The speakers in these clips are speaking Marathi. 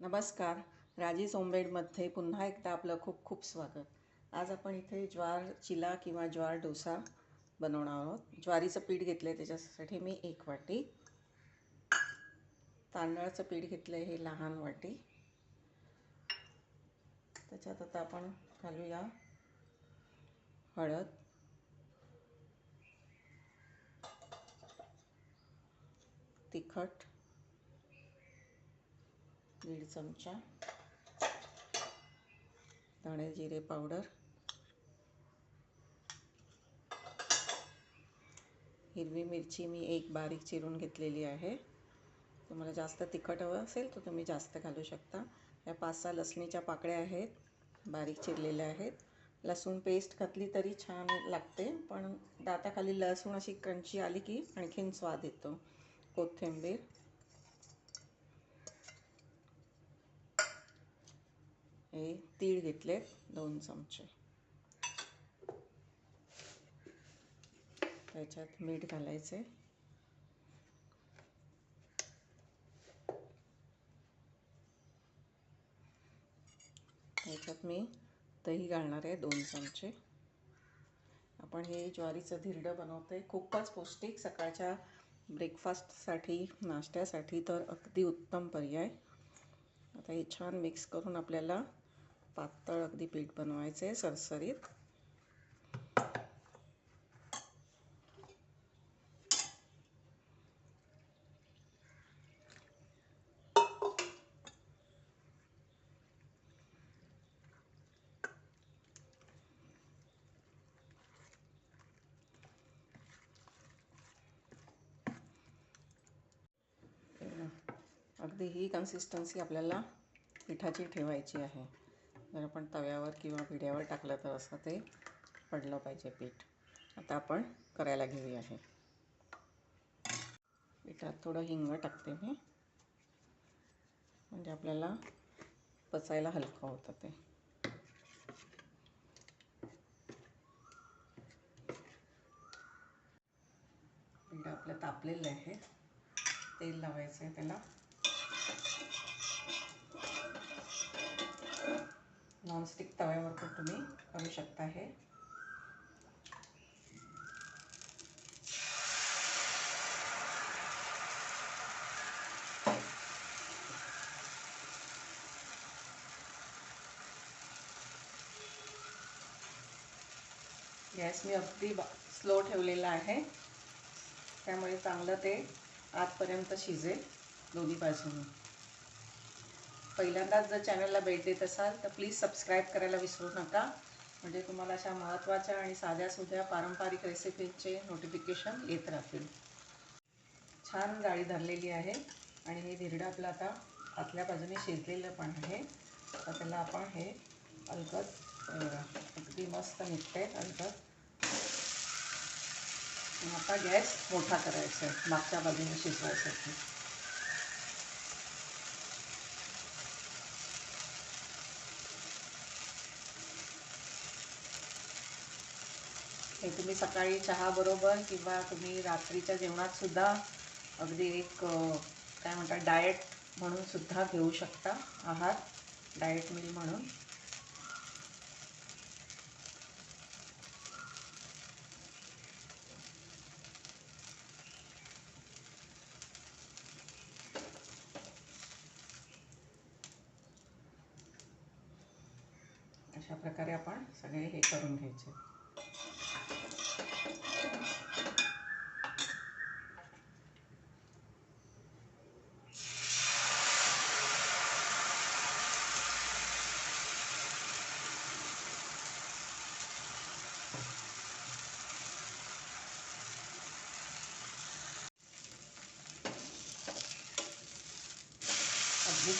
नमस्कार. राजीज ओमबेडमध्ये पुन्हा एकदा आपलं खूप खूप स्वागत. आज आपण इथे ज्वार चिला किंवा ज्वार डोसा बनवणार आहोत. ज्वारीचं पीठ घेतलं आहे त्याच्यासाठी मी एक वाटी. तांदळाचं पीठ घेतलं आहे हे लहान वाटी. त्याच्यात आता आपण घालूया हळद. तिखट. दीड चमचा. धणे जिरे पावडर. हिरवी मिरची मी एक बारीक चिरून घेतलेली आहे. तुम्हाला जास्त तिखट हवं असेल तर तुम्ही जास्त घालू शकता. या पाच सहा लसणीच्या पाकळ्या आहेत बारीक चिरलेल्या आहेत. लसूण पेस्ट घातली तरी छान लागते पण दाताखाली लसूण अशी क्रंची आली की आणखीन स्वाद येतो. कोथिंबीर. हे तीळ घेतलेत दोन चमचे. त्याच्यात मीठ घालायचे. त्याच्यात मी दही घालणार आहे दोन चमचे. आपण हे ज्वारीचं धिरडं बनवते खूपच पौष्टिक. सकाळच्या ब्रेकफास्टसाठी नाश्त्यासाठी तर अगदी उत्तम पर्याय. आता हे छान मिक्स करून आपल्याला पातळ अगदी पीठ बनवायचं आहे सरसरीत. अगदी ही कन्सिस्टन्सी आपल्याला पिठाची ठेवायची आहे. जर आपण तव्यावर किंवा पिढ्यावर टाकलं तर असं ते पडलं पाहिजे पीठ. आता आपण करायला घेऊया हे. पिठात थोडं हिंग टाकते मी. म्हणजे आपल्याला पचायला हलकं होतं ते. पीठ आपलं तापलेलं आहे. तेल लावायचं आहे त्याला. नॉनस्टिक तव्यावर पण तुम्ही करू शकता हे. गॅस मी अगदी स्लो ठेवलेला आहे. त्यामुळे चांगलं ते आतपर्यंत शिजेल दोन्ही बाजूने. पहिल्यांदाच जर चॅनलला भेट देत असाल तर प्लीज सबस्क्राईब करायला विसरू नका. म्हणजे तुम्हाला अशा महत्त्वाच्या आणि साध्या सुध्या पारंपरिक रेसिपीचे नोटिफिकेशन येत राहतील. छान जाळी धरलेली आहे आणि हे धिरडं आपलं आता आतल्या बाजूने शिजलेलं पण आहे. तर त्याला आपण हे अलगद अगदी मस्त निघते अलगद आता गॅस मोठा करायचा आहे मागच्या बाजूने शिजवायसाठी. हे तुम्ही सकाळी चहाबरोबर किंवा तुम्ही रात्रीच्या जेवणात सुद्धा अगदी एक काय म्हणतात डाएट म्हणून सुद्धा घेऊ शकता आहार डाएट मिल म्हणून. अशा प्रकारे आपण सगळे हे करून घ्यायचे.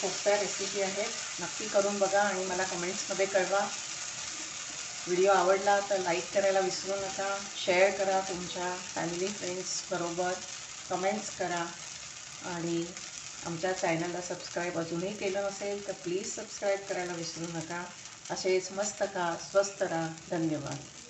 सोप्या रेसिपी आहेत. नक्की करून बघा आणि मला कमेंट्समध्ये कळवा. व्हिडिओ आवडला तर लाईक करायला विसरू नका. शेअर करा तुमच्या फॅमिली फ्रेंड्सबरोबर कमेंट्स करा. आणि आमच्या चॅनलला सबस्क्राईब अजूनही केलं नसेल तर प्लीज सबस्क्राईब करायला विसरू नका. असेच मस्त का स्वस्त राहा. धन्यवाद.